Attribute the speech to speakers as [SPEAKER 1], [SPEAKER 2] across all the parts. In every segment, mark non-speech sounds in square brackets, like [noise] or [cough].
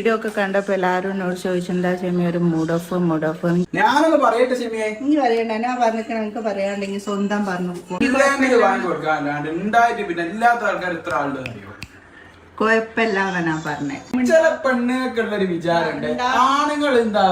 [SPEAKER 1] Video ഒക്കെ കണ്ടപ്പോ എല്ലാരും എന്നോട് ചോദിച്ചെന്താ ചെമ്മി ഒരു മൂഡ് ഓഫ് മൂഡ് ഓഫ്
[SPEAKER 2] ഞാനൊന്ന് പറയട്ടെ ചെമ്മിയെ
[SPEAKER 1] ഇനി പറയണ്ട ഞാൻ പറഞ്ഞിട്ട് എനിക്ക് പറയാണ്ടെങ്കിൽ സ്വന്തം പറഞ്ഞു
[SPEAKER 2] പിന്നെ ഇല്ലാത്ത ആൾക്കാർ ഇത്ര ആളുടെ അറിയോ?
[SPEAKER 1] കുഴപ്പമില്ല ഞാൻ പറഞ്ഞേ.
[SPEAKER 2] ചില പെണ്ണുങ്ങൾക്കുള്ള ഒരു വിചാരമുണ്ട് ആണുങ്ങൾ എന്താ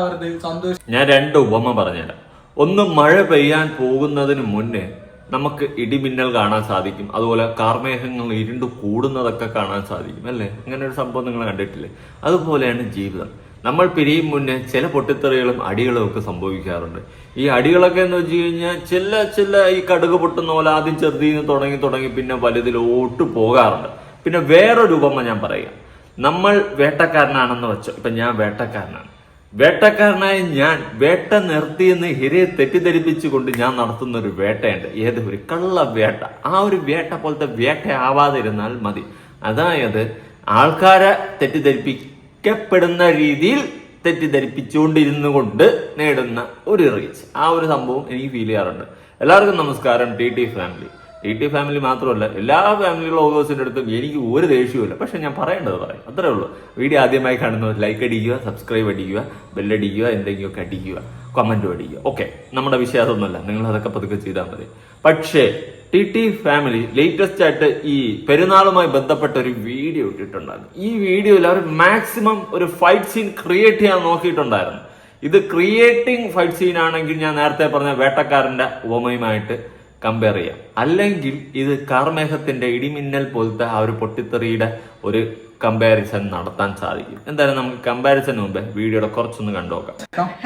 [SPEAKER 2] സന്തോഷം.
[SPEAKER 3] ഞാൻ രണ്ട് ഉപമ പറഞ്ഞുതരാം. ഒന്ന് മഴ പെയ്യാൻ പോകുന്നതിന് മുന്നേ നമുക്ക് ഇടിമിന്നൽ കാണാൻ സാധിക്കും. അതുപോലെ കാർമേഘങ്ങൾ ഇരുണ്ട് കൂടുന്നതൊക്കെ കാണാൻ സാധിക്കും അല്ലേ? അങ്ങനെ ഒരു സംഭവം നിങ്ങൾ കണ്ടിട്ടില്ലേ? അതുപോലെയാണ് ജീവിതം. നമ്മൾ പിരിയും മുന്നേ ചില പൊട്ടിത്തെറികളും അടികളും ഒക്കെ സംഭവിക്കാറുണ്ട്. ഈ അടികളൊക്കെ എന്ന് വെച്ച് കഴിഞ്ഞാൽ ചില ചില ഈ കടുക് പൊട്ടുന്ന പോലെ ആദ്യം ചെറുതിൽ നിന്ന് തുടങ്ങി തുടങ്ങി പിന്നെ വലുതിലോട്ട് പോകാറുണ്ട്. പിന്നെ വേറൊരു ഉപമ ഞാൻ പറയുക നമ്മൾ വേട്ടക്കാരനാണെന്ന് വെച്ചോ. ഇപ്പൊ ഞാൻ വേട്ടക്കാരനാണ്. വേട്ടക്കാരനായ ഞാൻ വേട്ട നിർത്തിയെന്ന് ഹിരയെ തെറ്റിദ്ധരിപ്പിച്ചുകൊണ്ട് ഞാൻ നടത്തുന്ന ഒരു വേട്ടയുണ്ട്. ഏത്? ഒരു കള്ള വേട്ട. ആ ഒരു വേട്ട പോലത്തെ വേട്ട ആവാതിരുന്നാൽ മതി. അതായത് ആൾക്കാരെ തെറ്റിദ്ധരിപ്പിക്കപ്പെടുന്ന രീതിയിൽ തെറ്റിദ്ധരിപ്പിച്ചുകൊണ്ടിരുന്നു കൊണ്ട് നേടുന്ന ഒരു റീച്ച്. ആ ഒരു സംഭവം എനിക്ക് ഫീൽ ചെയ്യാറുണ്ട്. എല്ലാവർക്കും നമസ്കാരം. T T family. T T family മാത്രമല്ല എല്ലാ ഫാമിലി വ്ളോഗേഴ്സിന്റെ അടുത്തും എനിക്ക് ഒരു ദേഷ്യവുമില്ല. പക്ഷേ ഞാൻ പറയേണ്ടത് പറയും. അത്രേ ഉള്ളൂ. വീഡിയോ ആദ്യമായി കാണുന്നത് ലൈക്ക് അടിക്കുക സബ്സ്ക്രൈബ് അടിക്കുക ബെല്ലടിക്കുക എന്തെങ്കിലുമൊക്കെ അടിക്കുക കമന്റും അടിക്കുക. ഓക്കെ നമ്മുടെ വിശ്വാസമൊന്നുമല്ല നിങ്ങൾ അതൊക്കെ പതുക്കെ ചെയ്താൽ മതി. പക്ഷേ ടി ടി ഫാമിലി ലേറ്റസ്റ്റ് ആയിട്ട് ഈ പെരുന്നാളുമായി ബന്ധപ്പെട്ട ഒരു വീഡിയോ ഇട്ടിട്ടുണ്ടായിരുന്നു. ഈ വീഡിയോയിൽ അവർ മാക്സിമം ഒരു ഫൈറ്റ് സീൻ ക്രിയേറ്റ് ചെയ്യാൻ നോക്കിയിട്ടുണ്ടായിരുന്നു. ഇത് ക്രിയേറ്റിംഗ് ഫൈറ്റ് സീൻ ആണെങ്കിൽ ഞാൻ നേരത്തെ പറഞ്ഞ വേട്ടക്കാരന്റെ ഉപമയുമായിട്ട് കമ്പയർ ചെയ്യാം. അല്ലെങ്കിൽ ഇത് കാർമേഘത്തിന്റെ ഇടിമിന്നൽ പോലത്തെ ആ ഒരു പൊട്ടിത്തെറിയുടെ ഒരു കമ്പാരിസൺ നടത്താൻ സാധിക്കും. എന്തായാലും നമുക്ക് കമ്പാരിസൺ മുമ്പ് വീഡിയോയുടെ കുറച്ചൊന്ന് കണ്ടുനോക്കാം.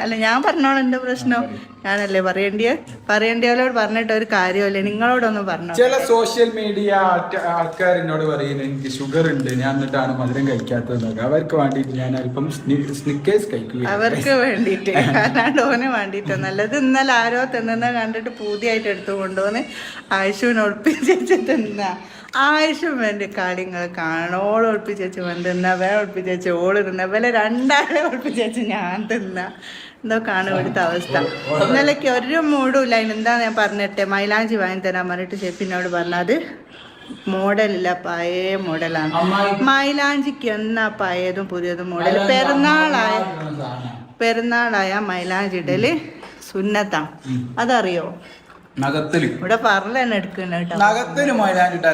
[SPEAKER 1] അല്ല ഞാൻ പറഞ്ഞോളൂ എന്റെ പ്രശ്നം? ഞാനല്ലേ പറയേണ്ടിയ? പറയേണ്ടിയവരോട് പറഞ്ഞിട്ട് ഒരു കാര്യമല്ലേ നിങ്ങളോടൊന്ന് പറഞ്ഞു
[SPEAKER 2] ചില സോഷ്യൽ മീഡിയ ആൾക്കാർ എന്നോട് പറയുന്നത് എനിക്ക് ഷുഗർ ഉണ്ട്. ഞാൻ എന്നിട്ടാണ് മധുരം കഴിക്കാത്തത് അവർക്ക് വേണ്ടിയിട്ട് ഞാൻ അല്പം സ്നിക്കേഴ്സ് കഴിക്കുക
[SPEAKER 1] അവർക്ക് വേണ്ടിയിട്ട്. കാരണം ഓന് വേണ്ടിയിട്ട്. നല്ലത് ഇന്നലെ ആരോ തിന്നുന്ന കണ്ടിട്ട് പൂതിയായിട്ട് എടുത്തു കൊണ്ടുവന്ന് ആയുഷുവിനെ ഒളിപ്പിച്ച് തിന്ന. ആയുഷും വേണ്ടി കാര്യങ്ങൾ കാണോളം ഒളിപ്പിച്ചു വൻ തിന്ന വേ ഓൾ തിന്ന വില രണ്ടാളെ ഒളിപ്പിച്ചു ഞാൻ തിന്ന. എന്തൊക്കെയാണ് ഇവിടുത്തെ അവസ്ഥ. ഇന്നലേക്ക് ഒരു മൂടും ഇല്ല എന്താ ഞാൻ പറഞ്ഞിട്ടെ? മൈലാഞ്ചി വാങ്ങി തരാൻ പറഞ്ഞിട്ട് ഷെഫിനോട് പറഞ്ഞത് മോഡലില്ല പഴയ മോഡലാണ്. മൈലാഞ്ചിക്ക് എന്നാ പഴയതും പുതിയതും മോഡൽ പെരുന്നാളായ പെരുന്നാളായ മൈലാഞ്ചി ഇടൽ സുന്നത്താ. അതറിയോ?
[SPEAKER 2] നഖത്തിൽ
[SPEAKER 1] ഇവിടെ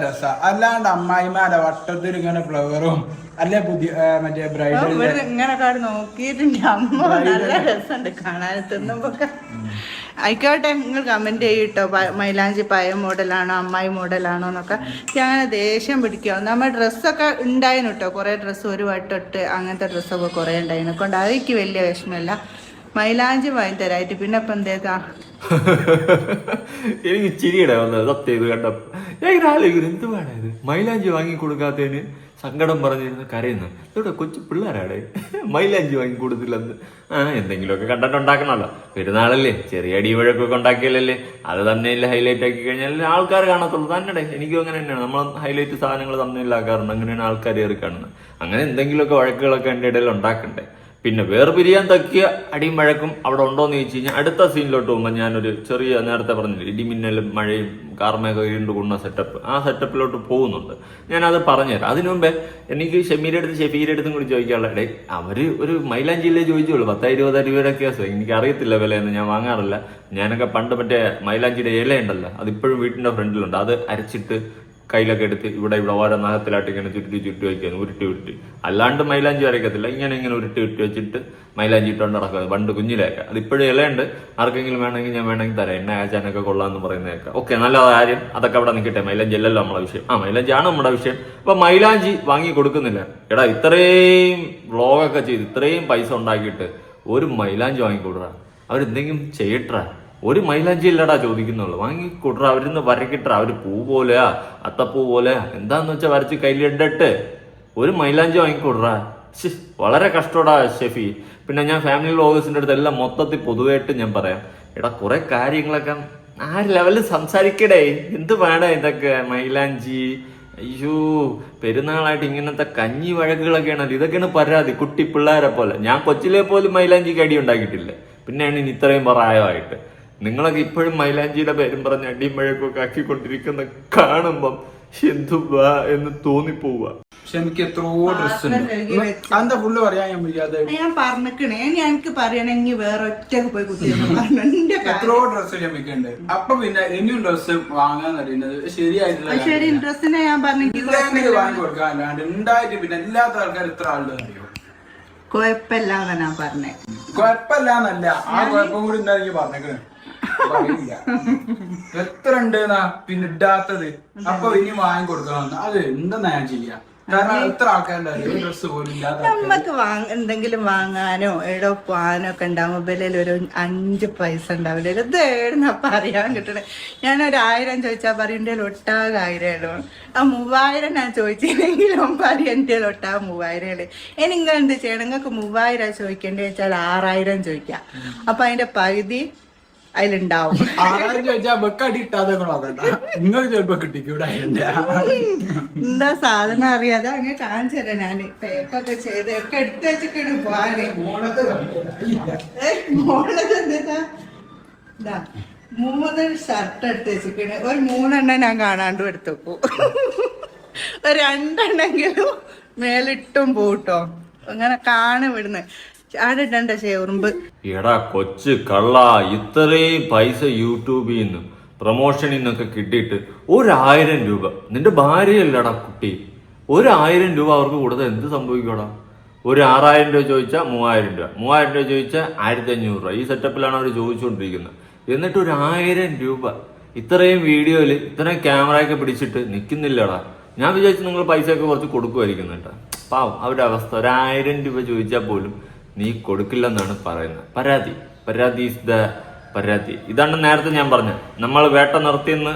[SPEAKER 2] രസ. അല്ലാണ്ട് അമ്മായിമാരെ വട്ടത്തിൽ ഇങ്ങനെ ഫ്ലവറും അല്ലെ പുതിയ മറ്റേ ബ്രൈഡൽ
[SPEAKER 1] ഇങ്ങനെ കാട് നോക്കിയിട്ടുണ്ട് അമ്മ നല്ല രസമുണ്ട് കാണാൻ തിന്നുമ്പോ ആയിക്കോട്ടെ നിങ്ങൾ കമന്റ് ചെയ്യട്ടോ മൈലാഞ്ചി പഴയ മോഡലാണോ അമ്മായി മോഡലാണോ എന്നൊക്കെ. ഞാൻ ദേഷ്യം പിടിക്കുക നമ്മൾ ഡ്രസ്സൊക്കെ ഉണ്ടായിരുന്നു കേട്ടോ കുറേ ഡ്രസ്സ് ഒരു വട്ടൊട്ട് അങ്ങനത്തെ ഡ്രസ്സൊക്കെ കുറേ ഉണ്ടായിരുന്നു. കൊണ്ട് അതെനിക്ക് വലിയ വിഷമമില്ല. മൈലാഞ്ചി വാങ്ങി തരായിട്ട്. പിന്നെ ഇപ്പം എന്തേതാ [laughs]
[SPEAKER 3] എനിക്ക് ചിരിയുടെ വന്നത് സത്യം കണ്ടപ്പോ. എന്ത് വേണം മൈലാഞ്ചി വാങ്ങി കൊടുക്കാത്തതിന് സങ്കടം പറഞ്ഞിരുന്ന് കരയുന്നു. ഇവിടെ കൊച്ചു പിള്ളേരാടെ. [laughs] മൈലാഞ്ചി വാങ്ങി കൊടുത്തില്ലെന്ന്. ആ എന്തെങ്കിലുമൊക്കെ കണ്ടന്റ് ഉണ്ടാക്കണമല്ലോ. പെരുന്നാളല്ലേ ചെറിയ അടിവഴക്കൊക്കെ ഉണ്ടാക്കിയല്ലേ അത് തന്നെയല്ലേ ഹൈലൈറ്റ് ആക്കി കഴിഞ്ഞാൽ ആൾക്കാർ കാണത്തുള്ളൂ. തന്നെ എനിക്കും അങ്ങനെ തന്നെയാണ്. നമ്മൾ ഹൈലൈറ്റ് സാധനങ്ങൾ തമ്മിലാക്കാറുണ്ട് അങ്ങനെയാണ് ആൾക്കാർ ഏറി കാണുന്നത്. അങ്ങനെ എന്തെങ്കിലുമൊക്കെ വഴക്കുകളൊക്കെ എന്റെ ഇടയിൽ ഉണ്ടാക്കണ്ടേ? പിന്നെ വേർപിരിയാൻ തക്കിയ അടിയും മഴക്കും അവിടെ ഉണ്ടോ എന്ന് ചോദിച്ചു കഴിഞ്ഞാൽ അടുത്ത സീനിലോട്ട് പോകുമ്പോൾ ഞാനൊരു ചെറിയ നേരത്തെ പറഞ്ഞില്ല ഇടിമിന്നലും മഴയും കാർമേഘ ഇരുണ്ട് കൊണ്ട സെറ്റപ്പ് ആ സെറ്റപ്പിലോട്ട് പോകുന്നുണ്ട്. ഞാനത് പറഞ്ഞുതരാം. അതിനു മുമ്പേ എനിക്ക് ഷമീരുടെ അടുത്ത് ഷെഫീരുടെ അടുത്തും കൂടി ചോദിക്കാനുള്ള ഇടയിൽ അവർ ഒരു മൈലാഞ്ചിയിലേ ചോദിച്ചുള്ളൂ. പത്ത് ഇരുപത് രൂപയുടെ കേസ് എനിക്ക് അറിയത്തില്ല വിലയെന്ന് ഞാൻ വാങ്ങാറില്ല. ഞാനൊക്കെ പണ്ട് മറ്റേ മൈലാഞ്ചിയുടെ ഇല ഉണ്ടല്ലോ അതിപ്പോഴും വീട്ടിന്റെ ഫ്രണ്ടിലുണ്ട്. അത് അരച്ചിട്ട് കയ്യിലൊക്കെ എടുത്ത് ഇവിടെ ഇവിടെ ഓരോ നഖത്തിലായിട്ട് ഇങ്ങനെ ചുരുട്ടി ചുരുട്ടി വയ്ക്കുന്നു ഉരുട്ടി ഉരുട്ടി. അല്ലാണ്ട് മൈലാഞ്ചി വരയ്ക്കത്തില്ല. ഇങ്ങനെ ഇങ്ങനെ ഉരുട്ടി ഉരുട്ടി വെച്ചിട്ട് മൈലാഞ്ചി ഇട്ടുകൊണ്ട് നടക്കുന്നത് പണ്ട് കുഞ്ഞിലേക്ക് അത് ഇപ്പോഴും ഇലയുണ്ട്. ആർക്കെങ്കിലും വേണമെങ്കിൽ ഞാൻ വേണമെങ്കിൽ തരാം. എണ്ണ ആചാനൊക്കെ കൊള്ളാമെന്ന് പറയുന്നതൊക്കെ. ഓക്കെ നല്ല കാര്യം. അതൊക്കെ അവിടെ നിൽക്കട്ടെ. മൈലാഞ്ചി അല്ലല്ലോ നമ്മളെ വിഷയം. ആ മൈലാഞ്ചി ആണ് നമ്മുടെ വിഷയം. അപ്പൊ മൈലാഞ്ചി വാങ്ങി കൊടുക്കുന്നില്ല. എടാ ഇത്രയും വ്ളോഗൊക്കെ ചെയ്ത് ഇത്രയും പൈസ ഉണ്ടാക്കിയിട്ട് ഒരു മൈലാഞ്ചി വാങ്ങി കൊടുക്കുക അവരെന്തെങ്കിലും ചെയ്യട്ടാ. ഒരു മൈലാഞ്ചി ഇല്ലടാ ചോദിക്കുന്നുള്ളൂ. വാങ്ങി കൊടുറ അവരിന്ന് വരക്കിട്ട അവർ പൂ പോലെയാ അത്തപ്പൂ പോലെ. എന്താന്ന് വെച്ചാൽ വരച്ച് കയ്യിലിട്ടിട്ട് ഒരു മൈലാഞ്ചി വാങ്ങിക്കൊടുറാ ശി വളരെ കഷ്ടടാ ഷെഫി. പിന്നെ ഞാൻ ഫാമിലി വ്ളോഗേഴ്സിന്റെ അടുത്ത് എല്ലാം മൊത്തത്തിൽ പൊതുവായിട്ട് ഞാൻ പറയാം. എടാ കുറെ കാര്യങ്ങളൊക്കെ ആ ലെവലിൽ സംസാരിക്കടേ? എന്ത് വേണം ഇതൊക്കെ? മൈലാഞ്ചി അയ്യോ പെരുന്നാളായിട്ട് ഇങ്ങനത്തെ കഞ്ഞി വഴക്കുകളൊക്കെയാണല്ലോ. ഇതൊക്കെയാണ് പരാതി. കുട്ടി പിള്ളേരെ പോലെ. ഞാൻ കൊച്ചിലെ പോലും മൈലാഞ്ചിക്ക് അടി ഉണ്ടാക്കിയിട്ടില്ല. പിന്നെയാണ് ഇനി ഇത്രയും പ്രായമായിട്ട്. നിങ്ങളൊക്കെ ഇപ്പോഴും മൈലാഞ്ചിയുടെ പേരും പറഞ്ഞ് അടിയും മഴയൊക്കെ ആക്കിക്കൊണ്ടിരിക്കുന്ന കാണുമ്പം എന്തുവാ എന്ന് തോന്നിപ്പോവുക.
[SPEAKER 2] പക്ഷെ എനിക്ക് എത്രയോ ഡ്രസ് എന്താ ഫുള്ള് പറയാൻ ഞാൻ വയ്യാതെ
[SPEAKER 1] ഞാൻ ഞാൻ എനിക്ക് പറയണെങ്കിൽ വേറെ ഒറ്റയ്ക്ക് പോയി പറഞ്ഞു കാര്യം.
[SPEAKER 2] എത്രയോ ഡ്രസ് ക്ഷമിക്കണ്ട് അപ്പൊ പിന്നെ ഇനിയും ഡ്രസ് വാങ്ങാൻ അറിയുന്നത്
[SPEAKER 1] ശരിയായിട്ടില്ല ശരി ഡ്രസ്സിനെ ഞാൻ പറഞ്ഞു
[SPEAKER 2] ഇല്ലെങ്കിൽ വാങ്ങി കൊടുക്കാൻ അല്ലാണ്ട് ഉണ്ടായിട്ട് പിന്നെ എല്ലാത്ത ആൾക്കാർ ഇത്ര ആളുടെ അറിയോ?
[SPEAKER 1] കുഴപ്പമില്ലാന്ന് ഞാൻ പറഞ്ഞേ.
[SPEAKER 2] കുഴപ്പമില്ലാന്നല്ല. ആ കുഴപ്പം കൂടി എന്താ എനിക്ക് പറഞ്ഞേക്കണേ. പറയില്ല. എത്ര ഉണ്ട് പിന്നെ ഇടാത്തത്? അപ്പൊ ഇനി വാങ്ങി കൊടുക്കണം അത് എന്താ ഞാൻ ചെയ്യാ.
[SPEAKER 1] നമ്മക്ക് എന്തെങ്കിലും വാങ്ങാനോ എവിടെ പോകാനോ ഒക്കെ ഉണ്ടാകുമ്പോ വിലയിൽ ഒരു അഞ്ച് പൈസ ഉണ്ടാവില്ല. ഇത് ഏടുന്നപ്പ അറിയാൻ കിട്ടണേ? ഒരു ആയിരം ചോദിച്ചാൽ പറയും എന്റെ ഒട്ടാകെ ആയിരം ഇടും ആ മൂവായിരം ഞാൻ ചോദിച്ചില്ലെങ്കിലും പറയും എന്റെ ഒട്ടാകെ മൂവായിരം ഇനി നിങ്ങൾ എന്ത് ചെയ്യണം? നിങ്ങൾക്ക് മൂവായിരം ചോദിക്കേണ്ടി വെച്ചാൽ ആറായിരം ചോദിക്കാം. അപ്പൊ അതിന്റെ പകുതി അതിലുണ്ടാവും.
[SPEAKER 2] ആരാരും ചോദിച്ചാ വെക്കടി ഇട്ടാതെ നോക്കണ്ട നിങ്ങൾ ചിലപ്പോ കിട്ടിക്കൂടെ
[SPEAKER 1] എന്താ സാധനം അറിയാതെ അങ്ങനെ കാണിച്ചു തരാം ഞാൻ പേക്കൊക്കെ ചെയ്ത് ഒക്കെ എടുത്ത് വെച്ചിട്ട് മോളത് എന്താ? ഇതാ മൂന്ന് ഷർട്ട് എടുത്ത് വെച്ചിക്കണ് ഒരു മൂന്നെണ്ണം ഞാൻ കാണാണ്ട് എടുത്തു ഒരു രണ്ടെണ്ണെങ്കിലും മേലിട്ടും പോട്ടോ. അങ്ങനെ കാണും ഇവിടുന്ന്.
[SPEAKER 3] എടാ കൊച്ചു കള്ള ഇത്രയും പൈസ യൂട്യൂബിൽ നിന്ന് പ്രൊമോഷനിൽ നിന്നൊക്കെ കിട്ടിയിട്ട് ഒരായിരം രൂപ. നിന്റെ ഭാര്യയല്ലടാ കുട്ടി. ഒരായിരം രൂപ അവർക്ക് കൊടുത്താൽ എന്ത് സംഭവിക്കടാ ഒരു ആറായിരം രൂപ ചോദിച്ചാൽ മൂവായിരം രൂപ. മൂവായിരം രൂപ ചോദിച്ചാൽ ആയിരത്തി അഞ്ഞൂറ് രൂപ. ഈ സെറ്റപ്പിലാണ് അവർ ചോദിച്ചുകൊണ്ടിരിക്കുന്നത് എന്നിട്ട് ഒരു ആയിരം രൂപ. ഇത്രയും വീഡിയോയിൽ ഇത്രയും ക്യാമറയൊക്കെ പിടിച്ചിട്ട് നിൽക്കുന്നില്ലടാ ഞാൻ വിചാരിച്ചു നിങ്ങൾ പൈസയൊക്കെ കുറച്ച് കൊടുക്കുമായിരിക്കും പാവം അവരുടെ അവസ്ഥ. ഒരായിരം രൂപ ചോദിച്ചാൽ പോലും നീ കൊടുക്കില്ല എന്നാണ് പറയുന്നത്. പരാതി. പരാതി ഇസ് ദ പരാതി. ഇതാണ് നേരത്തെ ഞാൻ പറഞ്ഞത്. നമ്മൾ വേട്ട നിർത്തിയെന്ന്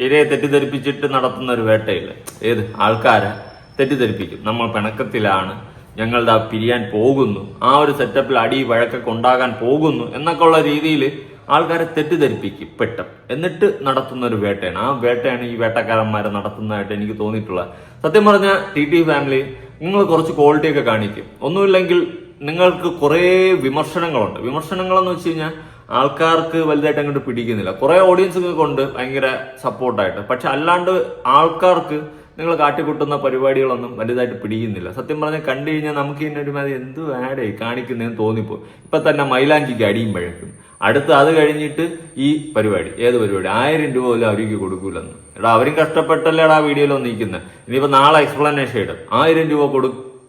[SPEAKER 3] ഇരയെ തെറ്റിദ്ധരിപ്പിച്ചിട്ട് നടത്തുന്ന ഒരു വേട്ടയില്ല? ഏത്? ആൾക്കാരെ തെറ്റിദ്ധരിപ്പിക്കും. നമ്മൾ പിണക്കത്തിലാണ്. ഞങ്ങളുടെ പിരിയാൻ പോകുന്നു. ആ ഒരു സെറ്റപ്പിൽ അടി വഴക്കൊക്കെ ഉണ്ടാകാൻ പോകുന്നു എന്നൊക്കെ ഉള്ള രീതിയിൽ ആൾക്കാരെ തെറ്റിദ്ധരിപ്പിക്കും. പെട്ടെന്ന് എന്നിട്ട് നടത്തുന്ന ഒരു വേട്ടയാണ്. ആ വേട്ടയാണ് ഈ വേട്ടക്കാരന്മാരെ നടത്തുന്നതായിട്ട് എനിക്ക് തോന്നിയിട്ടുള്ളത്. സത്യം പറഞ്ഞ ടി ടി ഫാമിലി നിങ്ങൾ കുറച്ച് ക്വാളിറ്റിയൊക്കെ കാണിക്കും. ഒന്നുമില്ലെങ്കിൽ നിങ്ങൾക്ക് കുറേ വിമർശനങ്ങളുണ്ട്. വിമർശനങ്ങളെന്ന് വെച്ച് കഴിഞ്ഞാൽ ആൾക്കാർക്ക് വലുതായിട്ട് അങ്ങോട്ട് പിടിക്കുന്നില്ല. കുറേ ഓഡിയൻസ് കൊണ്ട് ഭയങ്കര സപ്പോർട്ടായിട്ട് പക്ഷെ അല്ലാണ്ട് ആൾക്കാർക്ക് നിങ്ങൾ കാട്ടിക്കൂട്ടുന്ന പരിപാടികളൊന്നും വലുതായിട്ട് പിടിക്കുന്നില്ല. സത്യം പറഞ്ഞാൽ കണ്ടു കഴിഞ്ഞാൽ നമുക്ക് ഇതിന്റെ ഒരു മാതിരി എന്ത് ആടേ കാണിക്കുന്നതെന്ന് തോന്നിപ്പോ ഇപ്പൊ തന്നെ മൈലാഞ്ചിക്ക് അടിയും പഴക്കും. അടുത്ത് അത് കഴിഞ്ഞിട്ട് ഈ പരിപാടി. ഏത് പരിപാടി? ആയിരം രൂപ പോലും അവർക്ക് കൊടുക്കൂലെന്ന്. എടാ അവരും കഷ്ടപ്പെട്ടല്ലേടാ ആ വീഡിയോയിൽ നിൽക്കുന്നത് ഇനിയിപ്പോ നാളെ എക്സ്പ്ലനേഷൻ ഇടും. ആയിരം രൂപ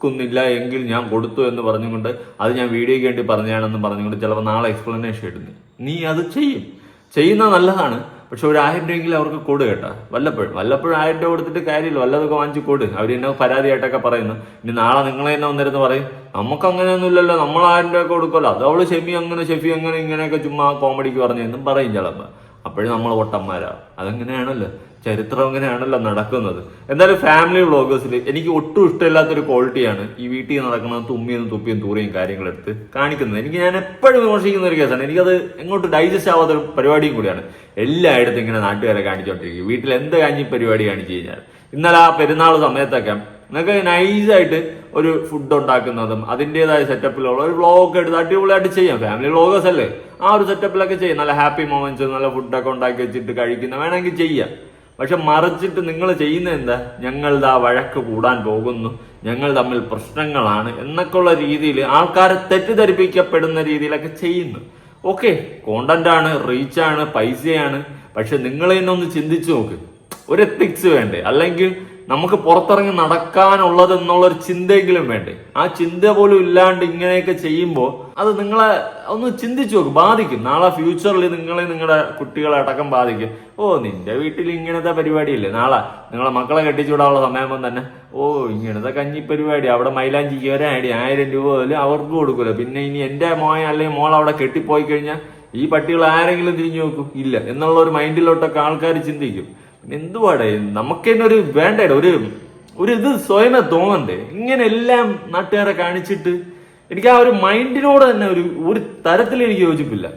[SPEAKER 3] കൊടുക്കുന്നില്ല എങ്കിൽ ഞാൻ കൊടുത്തു എന്ന് പറഞ്ഞുകൊണ്ട് അത് ഞാൻ വീഡിയോയ്ക്ക് വേണ്ടി പറഞ്ഞാണെന്ന് പറഞ്ഞുകൊണ്ട് ചിലപ്പോൾ നാളെ എക്സ്പ്ലനേഷൻ ഇടുന്നു. നീ അത് ചെയ്യും. ചെയ്യുന്നത് നല്ലതാണ്. പക്ഷെ ഒരു ആയിരം രൂപയെങ്കിലും അവർക്ക് കൊടു കേട്ടാ. വല്ലപ്പോഴും. വല്ലപ്പോഴും ആയിരം രൂപ കൊടുത്തിട്ട് കാര്യമില്ല. വല്ലതൊക്കെ വാങ്ങിച്ച് കൊടു. അവർ എന്നെ പരാതിയായിട്ടൊക്കെ പറയുന്നു. ഇനി നാളെ നിങ്ങളെ തന്നെ വന്നിരുന്ന് പറയും. നമുക്ക് അങ്ങനെയൊന്നും ഇല്ലല്ലോ. നമ്മൾ ആയിരം രൂപ കൊടുക്കുമല്ലോ. അത് അവൾ ഷെമി അങ്ങനെ ഷെഫി അങ്ങനെ ഇങ്ങനെയൊക്കെ ചുമ്മാ കോമഡിക്ക് പറഞ്ഞു എന്നും പറയും ചിലപ്പോൾ. അപ്പോഴും നമ്മൾ പൊട്ടന്മാരാ അതങ്ങനെയാണല്ലോ? ചരിത്രം അങ്ങനെയാണല്ലോ നടക്കുന്നത്. എന്തായാലും ഫാമിലി വ്ളോഗേഴ്സിൽ എനിക്ക് ഒട്ടും ഇഷ്ടമില്ലാത്തൊരു ക്വാളിറ്റിയാണ് ഈ വീട്ടിൽ നടക്കുന്ന തുമ്മിയും തുപ്പിയും തൂറിയും കാര്യങ്ങളെടുത്ത് കാണിക്കുന്നത്. എനിക്ക് ഞാൻ എപ്പോഴും വിമർശിക്കുന്ന ഒരു കേസാണ്. എനിക്കത് എങ്ങോട്ട് ഡൈജസ്റ്റ് ആവാത്ത പരിപാടിയും കൂടിയാണ്. എല്ലായിടത്തും ഇങ്ങനെ നാട്ടുകാരെ കാണിച്ചുകൊണ്ടിരിക്കും. വീട്ടിൽ എന്ത് കാഞ്ഞി പരിപാടി കാണിച്ചു കഴിഞ്ഞാൽ. ഇന്നലെ ആ പെരുന്നാൾ സമയത്തൊക്കെ നിങ്ങൾക്ക് നൈസായിട്ട് ഒരു ഫുഡ് ഉണ്ടാക്കുന്നതും അതിന്റെതായ സെറ്റപ്പിലുള്ള ഒരു വ്ളോഗ് എടുത്ത് അടിപൊളിയായിട്ട് ചെയ്യാം. ഫാമിലി വ്ളോഗേഴ്സ് അല്ലേ? ആ ഒരു സെറ്റപ്പിലൊക്കെ ചെയ്യാം. നല്ല ഹാപ്പി മൊമെന്റ്സ് നല്ല ഫുഡൊക്കെ ഉണ്ടാക്കി വെച്ചിട്ട് കഴിക്കുന്ന വേണമെങ്കിൽ ചെയ്യാം. പക്ഷെ മറിച്ചിട്ട് നിങ്ങൾ ചെയ്യുന്ന എന്താ? ഞങ്ങളുടെ ആ വഴക്ക് കൂടാൻ പോകുന്നു. ഞങ്ങൾ തമ്മിൽ പ്രശ്നങ്ങളാണ് എന്നൊക്കെയുള്ള രീതിയിൽ ആൾക്കാരെ തെറ്റിദ്ധരിപ്പിക്കപ്പെടുന്ന രീതിയിലൊക്കെ ചെയ്യുന്നു. ഓക്കെ കോണ്ടന്റ് ആണ് റീച്ചാണ് പൈസയാണ്. പക്ഷെ നിങ്ങൾ തന്നെ ഒന്ന് ചിന്തിച്ചു നോക്ക്. ഒരു എത്തിക്സ് വേണ്ടേ? അല്ലെങ്കിൽ നമുക്ക് പുറത്തിറങ്ങി നടക്കാനുള്ളത് എന്നുള്ളൊരു ചിന്തയെങ്കിലും വേണ്ടേ? ആ ചിന്ത പോലും ഇല്ലാണ്ട് ഇങ്ങനെയൊക്കെ ചെയ്യുമ്പോൾ അത് നിങ്ങളെ ഒന്ന് ചിന്തിച്ചു നോക്ക് ബാധിക്കും. നാളെ ഫ്യൂച്ചറിൽ നിങ്ങളെ നിങ്ങളുടെ കുട്ടികളെ അടക്കം ബാധിക്കും. ഓ നിന്റെ വീട്ടിൽ ഇങ്ങനത്തെ പരിപാടിയില്ലേ? നാളെ നിങ്ങളെ മക്കളെ കെട്ടിച്ചുവിടാനുള്ള സമയമ്പോൾ തന്നെ ഓ ഇങ്ങനത്തെ കഞ്ഞി പരിപാടി അവിടെ മൈലാഞ്ചിക്ക് ഒരാടി ആയിരം രൂപ പോലും അവർക്ക് കൊടുക്കൂല. പിന്നെ ഇനി എന്റെ മോയ അല്ലെങ്കിൽ മോൾ അവിടെ കെട്ടിപ്പോയി കഴിഞ്ഞാൽ ഈ പട്ടികൾ ആരെങ്കിലും തിരിഞ്ഞു നോക്കും? ഇല്ല. എന്നുള്ള ഒരു മൈൻഡിലോട്ടൊക്കെ ആൾക്കാർ ചിന്തിക്കും. എന്തുവാടേ? നമുക്ക് തന്നെ ഒരു ഒരു ഒരു ഇത് സ്വയമേ തോന്നണ്ടേ? ഇങ്ങനെ എല്ലാം നാട്ടുകാരെ കാണിച്ചിട്ട് എനിക്ക് ആ ഒരു മൈൻഡിനോട് തന്നെ ഒരു ഒരു തരത്തിൽ എനിക്ക് യോജിപ്പില്ല.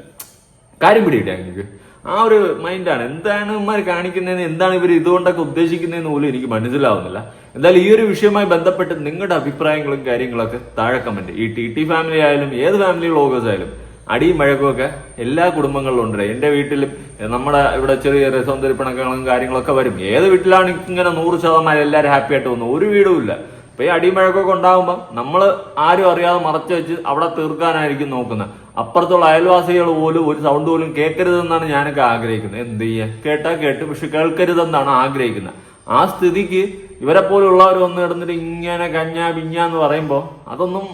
[SPEAKER 3] കാര്യം പിടിയിട്ടാ എനിക്ക് ആ ഒരു മൈൻഡാണ്. എന്താണ് ഇവന്മാർ കാണിക്കുന്നതെന്ന് എന്താണ് ഇവർ ഇതുകൊണ്ടൊക്കെ ഉദ്ദേശിക്കുന്നതെന്ന് പോലും എനിക്ക് മനസ്സിലാവുന്നില്ല. എന്തായാലും ഈ ഒരു വിഷയവുമായി ബന്ധപ്പെട്ട് നിങ്ങളുടെ അഭിപ്രായങ്ങളും കാര്യങ്ങളൊക്കെ താഴെ കമന്റ് ഈ ടി ടി ഫാമിലി ആയാലും ഏത് ഫാമിലി വ്ളോഗേഴ്സ് ആയാലും അടിയും വഴക്കുമൊക്കെ എല്ലാ കുടുംബങ്ങളിലും ഉണ്ട്. എന്റെ വീട്ടിലും നമ്മുടെ ഇവിടെ ചെറിയ സൗന്ദര്യപ്പിണക്കങ്ങളും കാര്യങ്ങളൊക്കെ വരും. ഏത് വീട്ടിലാണ് ഇങ്ങനെ നൂറ് ശതമാനം എല്ലാവരും ഹാപ്പി ആയിട്ട് പോകുന്നത്? ഒരു വീടും ഇല്ല. അപ്പൊ ഈ അടിയും വഴക്കൊക്കെ ഉണ്ടാകുമ്പോൾ നമ്മൾ ആരും അറിയാതെ മറച്ചു വെച്ച് അവിടെ തീർക്കാനായിരിക്കും നോക്കുന്നത്. അപ്പുറത്തുള്ള അയൽവാസികൾ പോലും ഒരു സൗണ്ട് പോലും കേൾക്കരുതെന്നാണ് ഞാനൊക്കെ ആഗ്രഹിക്കുന്നത്. എന്ത് ചെയ്യാ? കേട്ടാ കേട്ട് പക്ഷെ കേൾക്കരുതെന്നാണ് ആഗ്രഹിക്കുന്നത്. ആ സ്ഥിതിക്ക് ഇവരെ പോലുള്ളവർ വന്ന് കിടന്നിട്ട് ഇങ്ങനെ കഞ്ഞ പിഞ്ഞ എന്ന് പറയുമ്പോൾ അതൊന്നും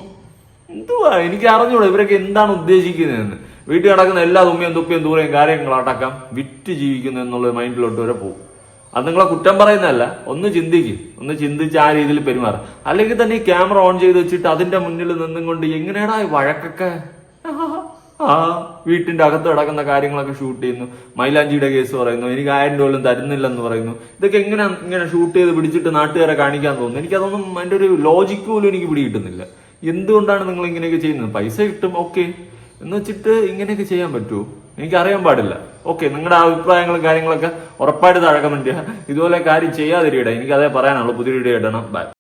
[SPEAKER 3] എന്തുവാ? എനിക്ക് അറിഞ്ഞൂടാ ഇവരൊക്കെ എന്താണ് ഉദ്ദേശിക്കുന്നതെന്ന്. വീട്ടിൽ നടക്കുന്ന എല്ലാ തുമ്മിയും തുപ്പിയും ദൂരെയും കാര്യങ്ങളടക്കം വിറ്റ് ജീവിക്കുന്നു എന്നുള്ള മൈൻഡിലോട്ട് വരെ പോകും. അത് നിങ്ങളെ കുറ്റം പറയുന്നതല്ല. ഒന്ന് ചിന്തിക്കും. ഒന്ന് ചിന്തിച്ച് ആ രീതിയിൽ പെരുമാറും. അല്ലെങ്കിൽ തന്നെ ഈ ക്യാമറ ഓൺ ചെയ്ത് വെച്ചിട്ട് അതിന്റെ മുന്നിൽ നിന്നും കൊണ്ട് എങ്ങനെയാടാ ഈ വഴക്കൊക്കെ? ആ വീട്ടിന്റെ അകത്ത് കിടക്കുന്ന കാര്യങ്ങളൊക്കെ ഷൂട്ട് ചെയ്യുന്നു. മൈലാഞ്ചിയുടെ കേസ് പറയുന്നു. എനിക്ക് ആയിരം രൂപ തരുന്നില്ലെന്ന് പറയുന്നു. ഇതൊക്കെ എങ്ങനെ ഇങ്ങനെ ഷൂട്ട് ചെയ്ത് പിടിച്ചിട്ട് നാട്ടുകാരെ കാണിക്കാൻ തോന്നുന്നു? എനിക്കതൊന്നും അതിന്റെ ഒരു ലോജിക്ക് പോലും എനിക്ക് പിടി കിട്ടുന്നില്ല എന്തുകൊണ്ടാണ് നിങ്ങൾ ഇങ്ങനെയൊക്കെ ചെയ്യുന്നത്? പൈസ കിട്ടും ഓക്കെ എന്ന് വെച്ചിട്ട് ഇങ്ങനെയൊക്കെ ചെയ്യാൻ പറ്റുമോ? എനിക്ക് അറിയാൻ പാടില്ല. ഓക്കെ നിങ്ങളുടെ അഭിപ്രായങ്ങളും കാര്യങ്ങളൊക്കെ ഉറപ്പായിട്ട് താഴെ കമന്റ് ചെയ്യുക. ഇതുപോലെ കാര്യം ചെയ്യാതിരിക്കട്ടെ. എനിക്ക് അതേ പറയാനുള്ളൂ പുതിയ വീഡിയോ ഇടണം ബൈ